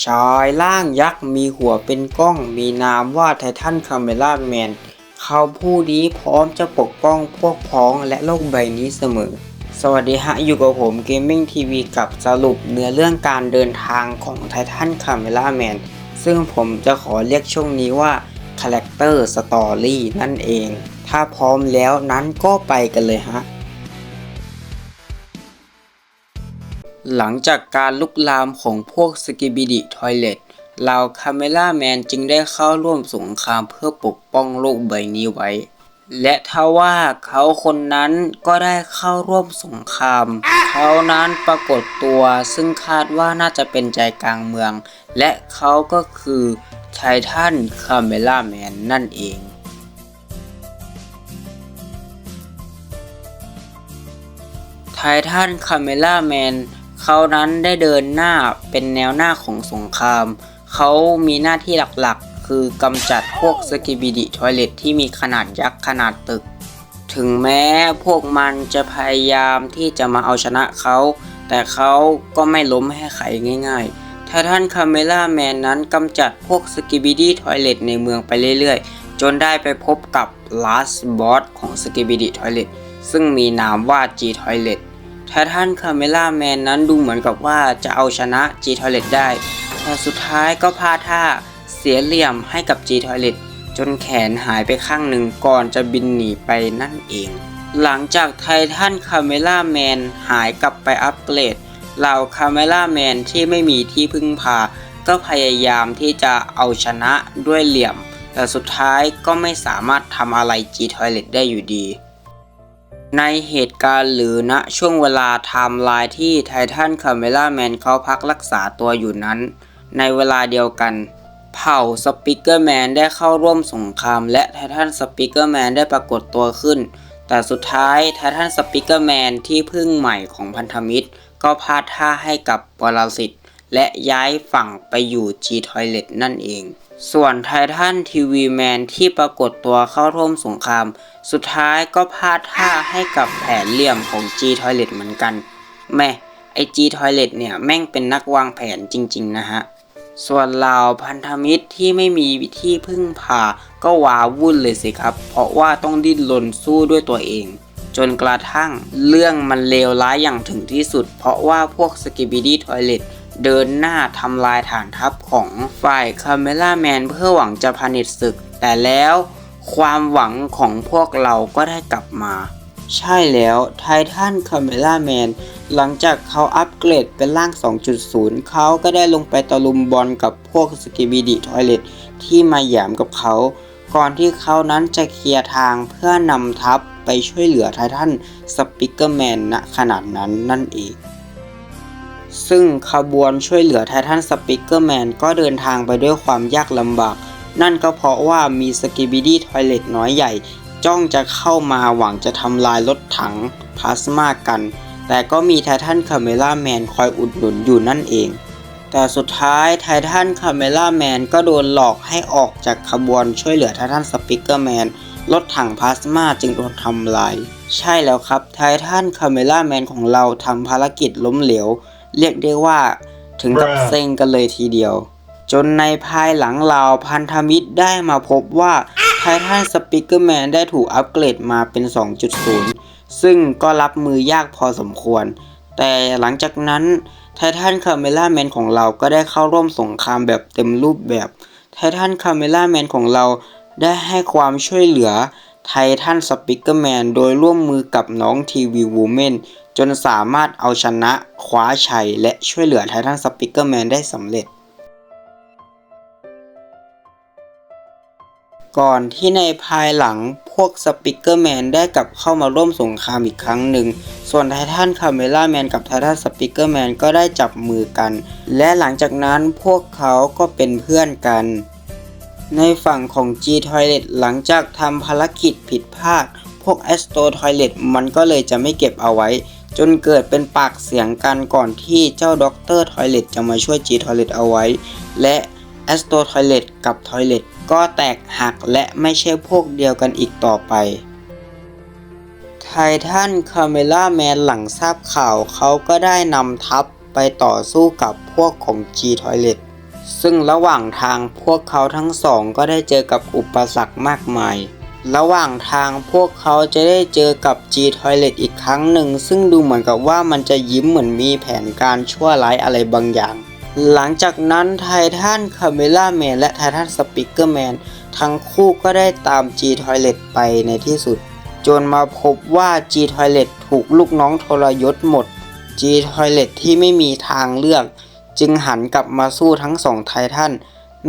ชายร่างยักษ์มีหัวเป็นกล้อง มีนามว่าไททันคาเมล่าแมน เขาผู้นี้พร้อมจะปกป้องพวกพ้องและโลกใบนี้เสมอ สวัสดีฮะ อยู่กับผมเกมมิ่งทีวีกับสรุปเนื้อเรื่องการเดินทางของไททันคาเมล่าแมน ซึ่งผมจะขอเรียกช่วงนี้ว่าคาแรคเตอร์สตอรี่นั่นเอง ถ้าพร้อมแล้วนั้นก็ไปกันเลยฮะ หลังจากการลุกลามของพวกสกิบิดิทอยเลตเหล่าคาเมล่าแมนจึงได้เข้าร่วมสงครามเพื่อปกป้องโลกใบนี้ไว้ และทว่าเขาคนนั้นก็ได้เข้าร่วมสงคราม เขานั้นปรากฏตัวซึ่งคาดว่าน่าจะเป็นใจกลางเมือง และเขาก็คือไททันคาเมล่าแมนนั่นเองไททันคาเมล่าแมน เขานั้นได้เดินหน้าเป็นแนวหน้าของสงคราม เขามีหน้าที่หลักๆ คือกำจัดพวกสกิบิดิทอยเลตที่มีขนาดยักษ์ขนาดตึก ถึงแม้พวกมันจะพยายามที่จะมาเอาชนะเขา แต่เขาก็ไม่ล้มให้ใครง่ายๆไททันคาเมล่าแมนนั้นกำจัดพวกสกิบิดิทอยเลตในเมืองไปเรื่อยๆ จนได้ไปพบกับ last boss ของสกิบิดิทอยเลตซึ่งมีนามว่า G Toilet ไททันคาเมล่าแมนนั้นดูเหมือนกับว่าจะเอาชนะ G Toilet ได้ แต่สุดท้ายก็พลาดท่าเสียเหลี่ยมให้กับ G Toilet จนแขนหายไปข้างหนึ่งก่อนจะบินหนีไปนั่นเอง หลังจากไททันคาเมล่าแมนหายกลับไปอัปเกรดเหล่าคาเมล่าแมนที่ไม่มีที่พึ่งพา ก็พยายามที่จะเอาชนะด้วยเหลี่ยม แต่สุดท้ายก็ไม่สามารถทำอะไร G Toilet ได้อยู่ดี ในเหตุการณ์หรือณช่วงเวลาไทม์ไลน์ที่ไททันคาเมล่าแมนเขาพักรักษาตัวอยู่นั้น ในเวลาเดียวกัน เผ่าสปิเกอร์แมนได้เข้าร่วมสงคราม และไททันสปิเกอร์แมนได้ปรากฏตัวขึ้น แต่สุดท้ายไททันสปิเกอร์แมนที่พึ่งใหม่ของพันธมิตร ก็พลาดท่าให้กับปรสิต และย้ายฝั่งไปอยู่ G Toilet นั่นเอง ส่วนไททันทีวีแมนที่ปรากฏตัวเข้าร่วมสงคราม สุดท้ายก็พลาดท่าให้กับแผนเหลี่ยมของ G Toilet เหมือนกัน แม่ไอ G Toilet เนี่ยแม่งเป็นนักวางแผนจริง ๆ นะฮะส่วนเหล่าพันธมิตรที่ไม่มีที่พึ่งพาก็ว้าวุ่นเลยสิครับ เพราะว่าต้องดิ้นรนสู้ด้วยตัวเอง จนกระทั่งเรื่องมันเลวร้ายอย่างถึงที่สุด เพราะว่าพวกสกิบิดี้ทอยเลต เดินหน้าทำลายฐานทัพของฝ่ายคาเมล่าแมนเพื่อหวังจะพานิชศึก แต่แล้วความหวังของพวกเราก็ได้กลับมา ใช่แล้วไททันคาเมล่าแมนหลังจากเขาอัปเกรดเป็นร่าง 2.0 เขาก็ได้ลงไปตะลุมบอลกับพวกสกิบิดิทอยเลตที่มาหยามกับเขา ก่อนที่เขานั้นจะเคลียร์ทางเพื่อนำทัพไปช่วยเหลือไททันสปิเกอร์แมนณขนาดนั้นนั่นเอง ซึ่งขบวนช่วยเหลือไททันสปิเกอร์แมนก็เดินทางไปด้วยความยากลำบาก นั่นก็เพราะว่ามีสกิบิดี้ทอยเลตน้อยใหญ่ จ้องจะเข้ามาหวังจะทำลายรถถังพลาสมากัน แต่ก็มีไททันคาเมล่าแมนคอยอุดหนุนอยู่นั่นเอง แต่สุดท้ายไททันคาเมล่าแมนก็โดนหลอกให้ออกจากขบวนช่วยเหลือไททันสปิเกอร์แมนรถถังพลาสมาจึงโดนทำลาย ใช่แล้วครับไททันคาเมล่าแมนของเราทำภารกิจล้มเหลว เรียกได้ว่าถึงกับเซ็งกันเลยทีเดียว จนในภายหลังเราพันธมิตรได้มาพบว่าไททันสปิเกอร์แมนได้ถูกอัปเกรดมาเป็น 2.0 ซึ่งก็รับมือยากพอสมควร แต่หลังจากนั้นไททันคาเมล่าแมนของเราก็ได้เข้าร่วมสงครามแบบเต็มรูปแบบไททันคาเมล่าแมนของเราได้ให้ความช่วยเหลือไททันสปิเกอร์แมนโดยร่วมมือกับน้องทีวีวูแมน จนสามารถเอาชนะคว้าชัย และช่วยเหลือไททันสปิเกอร์แมนได้สำเร็จ ก่อนที่ในภายหลังพวกสปิเกอร์แมนได้กลับเข้ามาร่วมสงครามอีกครั้งหนึ่ง ส่วนไททันคาเมล่าแมนกับไททันสปิเกอร์แมนก็ได้จับมือกัน และหลังจากนั้นพวกเขาก็เป็นเพื่อนกัน ในฝั่งของ G Toilet หลังจากทำภารกิจผิดพลาด พวก Astro Toilet มันก็เลยจะไม่เก็บเอาไว้ จนเกิดเป็นปากเสียงกันก่อนที่เจ้าด็อกเตอร์ทอยเลตจะมาช่วย G Toilet เอาไว้ และ Astro Toilet กับ Toilet ก็แตกหักและไม่ใช่พวกเดียวกันอีกต่อไป ไททันคาเมล่าแมนหลังทราบข่าวเขาก็ได้นำทัพไปต่อสู้กับพวกของ G Toilet ซึ่งระหว่างทางพวกเขาทั้งสองก็ได้เจอกับอุปสรรคมากมาย ระหว่างทางพวกเขาจะได้เจอกับ G Toilet อีกครั้งหนึ่ง ซึ่งดูเหมือนกับว่ามันจะยิ้มเหมือนมีแผนการชั่วร้ายอะไรบางอย่าง หลังจากนั้นไททันคาเมล่าแมนและไททันสปิเกอร์แมนทั้งคู่ก็ได้ตาม G Toilet ไปในที่สุด จนมาพบว่า G Toilet ถูกลูกน้องทรยศหมด G Toilet ที่ไม่มีทางเลือก จึงหันกลับมาสู้ทั้งสองไททัน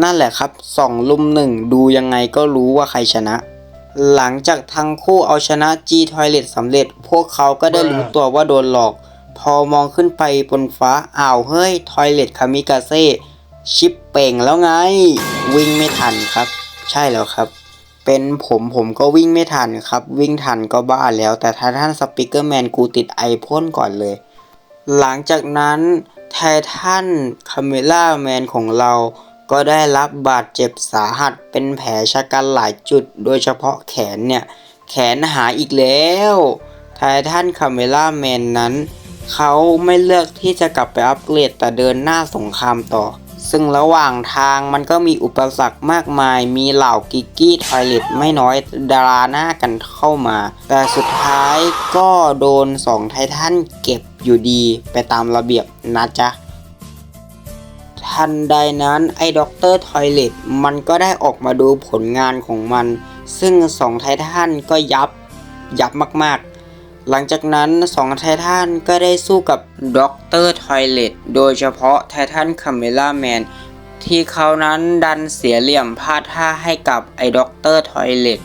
นั่นแหละครับสองลุมหนึ่งดูยังไงก็รู้ว่าใครชนะ หลังจากทั้งคู่เอาชนะ G Toilet สำเร็จ พวกเขาก็ได้รู้ตัวว่าโดนหลอก พอมองขึ้นไปบนฟ้าอ้าวเฮ้ย Toilet คามิกาเซ่ชิปเป่งแล้วไง วิ่งไม่ทันครับ ใช่แล้วครับ เป็นผมผมก็วิ่งไม่ทันครับ วิ่งทันก็บ้าแล้ว แต่ถ้าท่านสปิเกอร์แมนกูติดไอพ่นก่อนเลย หลังจากนั้นไททันคาเมล่าแมนของเรา ก็ได้รับบาดเจ็บสาหัสเป็นแผลชะกันหลายจุด โดยเฉพาะแขนเนี่ย แขนหายอีกแล้วไททันคาเมล่าแมนนั้น เขาไม่เลือกที่จะกลับไปอัปเกรดแต่เดินหน้าสงครามต่อ ซึ่งระหว่างทางมันก็มีอุปสรรคมากมาย มีเหล่ากิกกี้ทอยเลตไม่น้อยดาราหน้ากันเข้ามา แต่สุดท้ายก็โดนสองไททันเก็บอยู่ดีไปตามระเบียบนะจ๊ะ ทันใดนั้นไอ้ด็อกเตอร์ทอยเลตมันก็ได้ออกมาดูผลงานของมัน ซึ่งสองไททันก็ยับยับมากๆ หลังจากนั้นสองไททันก็ได้สู้กับด็อกเตอร์ทอยเลตโดยเฉพาะไททันคาเมล่าแมนที่เขานั้นดันเสียเหลี่ยมพลาดท่าให้กับไอ้ด็อกเตอร์ทอยเลต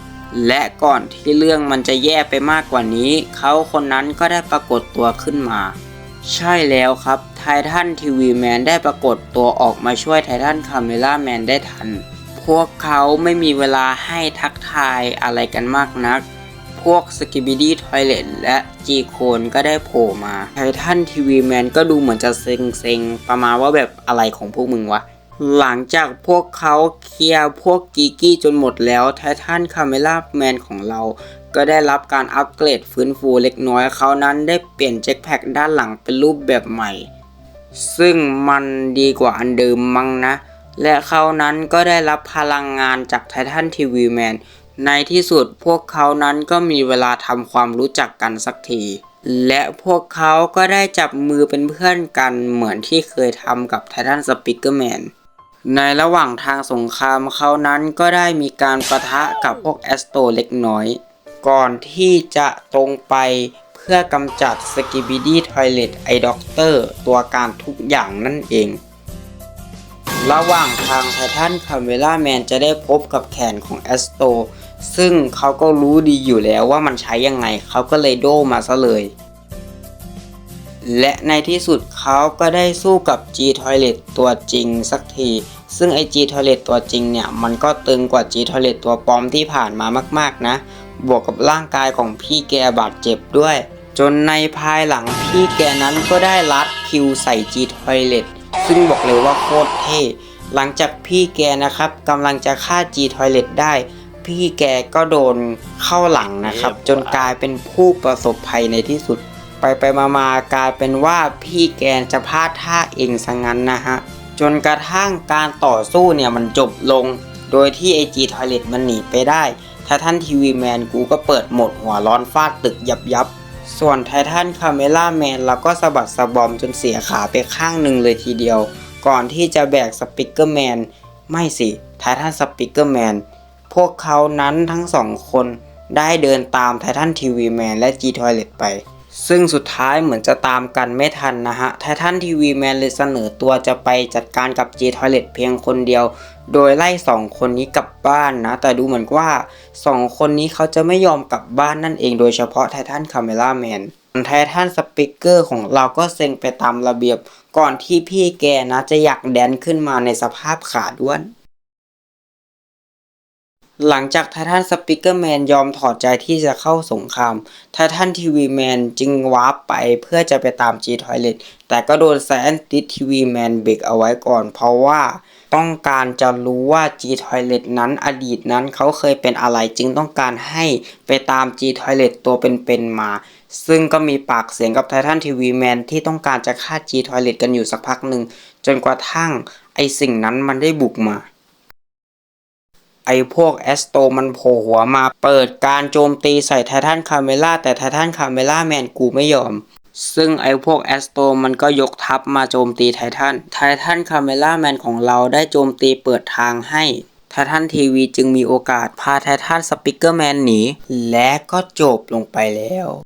และก่อนที่เรื่องมันจะแย่ไปมากกว่านี้ เขาคนนั้นก็ได้ปรากฏตัวขึ้นมา ใช่แล้วครับไททันทีวีแมนได้ปรากฏตัวออกมาช่วยไททันคาเมล่าแมนได้ทัน พวกเขาไม่มีเวลาให้ทักทายอะไรกันมากนัก พวกสกิบิดี้ทอยเลตและจีโคนก็ได้โผล่มาไททันทีวีแมนก็ดูเหมือนจะเซ็งๆ ประมาณว่าแบบอะไรของพวกมึงวะ หลังจากพวกเขาเคลียร์พวกกีกี้จนหมดแล้วไททันคาเมล่าแมนของเรา ก็ได้รับการอัปเกรดฟื้นฟูเล็กน้อยเขานั้นได้เปลี่ยนเจ็คแพ็กด้านหลังเป็นรูปแบบใหม่ ซึ่งมันดีกว่าอันเดิมมั้งนะ และเขานั้นก็ได้รับพลังงานจากไททันทีวีแมนในที่สุดพวกเขานั้นก็มีเวลาทำความรู้จักกันสักที และพวกเขาก็ได้จับมือเป็นเพื่อนกันเหมือนที่เคยทำกับไททันสปิเกอร์แมนในระหว่างทางสงครามเขานั้นก็ได้มีการประทะกับพวกแอสโตเล็กน้อย ก่อนที่จะตรงไปเพื่อกำจัดสกิบิดี้ทอยเลตไอด็อกเตอร์ตัวการทุกอย่างนั่นเอง ระหว่างทางไททันคาเมล่าแมนจะได้พบกับแขนของแอสโตซึ่งเขาก็รู้ดีอยู่แล้วว่ามันใช้ยังไง เขาก็เลยโดมาซะเลย และในที่สุดเขาก็ได้สู้กับ G Toilet ตัวจริงสักที ซึ่งไอ G Toilet ตัวจริงเนี่ย มันก็ตึงกว่า G Toilet ตัวปลอมที่ผ่านมามาก ๆ นะ บวกกับร่างกายของพี่แกบาดเจ็บด้วย จนในภายหลังพี่แกนั้นก็ได้รัดคิวใส่ G Toilet ซึ่งบอกเลยว่าโคตรเท่หลังจากพี่แกนะครับกำลังจะฆ่า G Toilet ได้ พี่แกก็โดนเข้าหลังนะครับ จนกลายเป็นผู้ประสบภัยในที่สุด ไปไปมามากลายเป็นว่าพี่แกนจะพลาดท่าเองซะงั้นนะฮะจนกระทั่งการต่อสู้เนี่ยมันจบลง โดยที่ไอจีทอยเลตมันหนีไปได้ ไททันทีวีแมนกูก็เปิดโหมดหัวร้อนฟาดตึกยับยับ ส่วนไททันคาเมล่าแมนเราก็สะบัดสะบอมจนเสียขาไปข้างหนึ่งเลยทีเดียว ก่อนที่จะแบกสปิเกอร์แมน ไม่สิไททันสปิเกอร์แมน พวกเขานั้นทั้งสองคนได้เดินตามไททันทีวีแมนและ G Toilet ไป ซึ่งสุดท้ายเหมือนจะตามกันไม่ทันนะฮะไททันทีวีแมนเลยเสนอตัวจะไปจัดการกับ G Toilet เพียงคนเดียว โดยไล่สองคนนี้กลับบ้านนะ แต่ดูเหมือนว่าสองคนนี้เขาจะไม่ยอมกลับบ้านนั่นเองโดยเฉพาะไททันคาเมล่าแมนไททันสปิเกอร์ของเราก็เซ็งไปตามระเบียบ ก่อนที่พี่แกนะจะอยากแดนขึ้นมาในสภาพขาด้วน หลังจากไททันสปิเกอร์แมนยอมถอดใจที่จะเข้าสงครามไททันทีวีแมนจึงวาร์ปไปเพื่อจะไปตาม G Toilet แต่ก็โดนแซนติทีวีแมนเบรกเอาไว้ก่อน เพราะว่าต้องการจะรู้ว่า G Toilet นั้นอดีตนั้นเขาเคยเป็นอะไรจึงต้องการให้ไปตาม G Toilet ตัวเป็นๆมา ซึ่งก็มีปากเสียงกับไททันทีวีแมนที่ต้องการจะฆ่า G Toilet กันอยู่สักพักหนึ่งจนกระทั่งไอสิ่งนั้นมันได้บุกมา ไอพวกแอสโตมันโผล่หัวมาเปิดการโจมตีใส่ไททันคาเมล่าแต่ไททันคาเมล่าแมนกูไม่ยอม ซึ่งไอพวกแอสโตมันก็ยกทัพมาโจมตีไททันไททันคาเมล่าแมนของเราได้โจมตีเปิดทางให้ไททันทีวีจึงมีโอกาสพาไททันสปิเกอร์แมนหนี และก็จบลงไปแล้ว